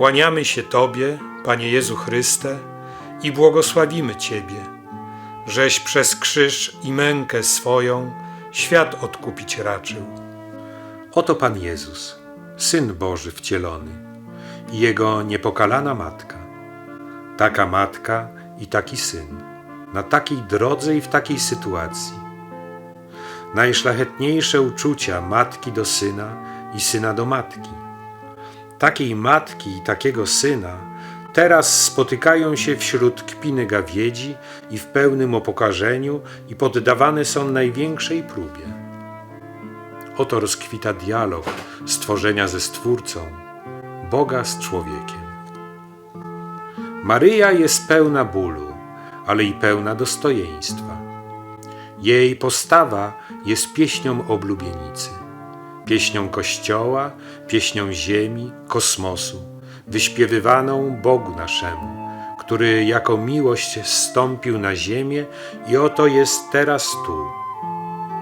Kłaniamy się Tobie, Panie Jezu Chryste, i błogosławimy Ciebie, żeś przez krzyż i mękę swoją świat odkupić raczył. Oto Pan Jezus, Syn Boży wcielony i Jego niepokalana Matka. Taka Matka i taki Syn, na takiej drodze i w takiej sytuacji. Najszlachetniejsze uczucia matki do syna i syna do matki. Takiej matki i takiego syna teraz spotykają się wśród kpiny gawiedzi i w pełnym opokarzeniu i poddawane są największej próbie. Oto rozkwita dialog stworzenia ze Stwórcą, Boga z człowiekiem. Maryja jest pełna bólu, ale i pełna dostojeństwa. Jej postawa jest pieśnią oblubienicy, pieśnią Kościoła, pieśnią ziemi, kosmosu, wyśpiewywaną Bogu naszemu, który jako miłość zstąpił na ziemię i oto jest teraz tu,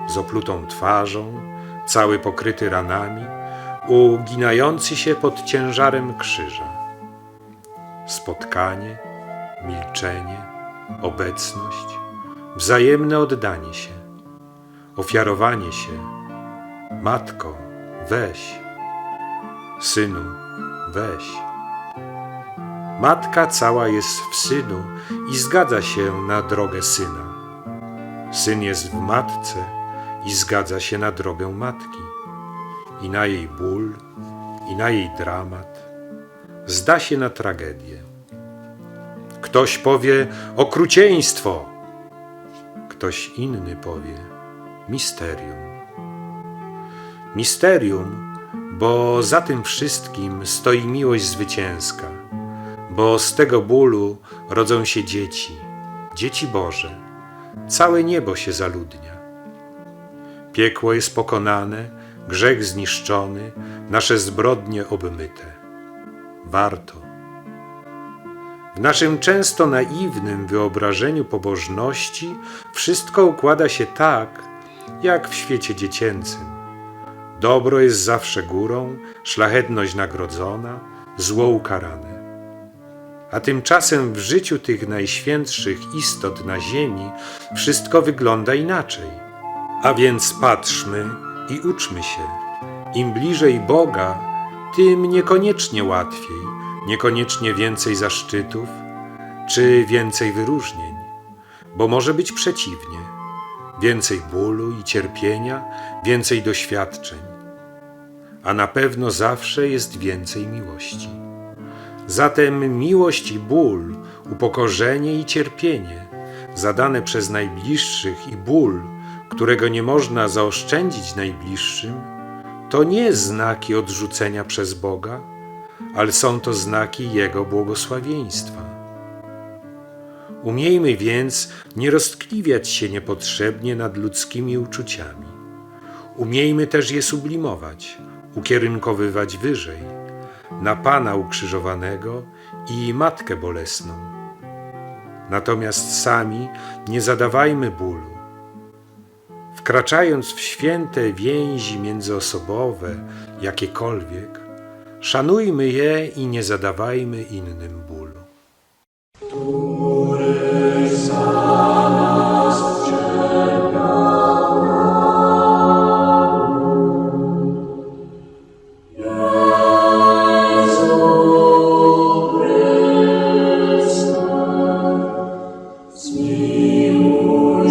z oplutą twarzą, cały pokryty ranami, uginający się pod ciężarem krzyża. Spotkanie, milczenie, obecność, wzajemne oddanie się, ofiarowanie się. Matko, weź, synu, weź. Matka cała jest w synu i zgadza się na drogę syna. Syn jest w matce i zgadza się na drogę matki, i na jej ból, i na jej dramat. Zda się na tragedię. Ktoś powie okrucieństwo, ktoś inny powie misterium. Misterium, bo za tym wszystkim stoi miłość zwycięska, bo z tego bólu rodzą się dzieci, dzieci Boże. Całe niebo się zaludnia. Piekło jest pokonane, grzech zniszczony, nasze zbrodnie obmyte. Warto. W naszym często naiwnym wyobrażeniu pobożności wszystko układa się tak, jak w świecie dziecięcym. Dobro jest zawsze górą, szlachetność nagrodzona, zło ukarane. A tymczasem w życiu tych najświętszych istot na ziemi wszystko wygląda inaczej. A więc patrzmy i uczmy się. Im bliżej Boga, tym niekoniecznie łatwiej, niekoniecznie więcej zaszczytów czy więcej wyróżnień, bo może być przeciwnie więcej bólu i cierpienia, więcej doświadczeń, a na pewno zawsze jest więcej miłości. Zatem miłość i ból, upokorzenie i cierpienie, zadane przez najbliższych i ból, którego nie można zaoszczędzić najbliższym, to nie znaki odrzucenia przez Boga, ale są to znaki Jego błogosławieństwa. Umiejmy więc nie roztkliwiać się niepotrzebnie nad ludzkimi uczuciami. Umiejmy też je sublimować, ukierunkowywać wyżej, na Pana ukrzyżowanego i Matkę Bolesną. Natomiast sami nie zadawajmy bólu. Wkraczając w święte więzi międzyosobowe, jakiekolwiek, szanujmy je i nie zadawajmy innym bólu. Ему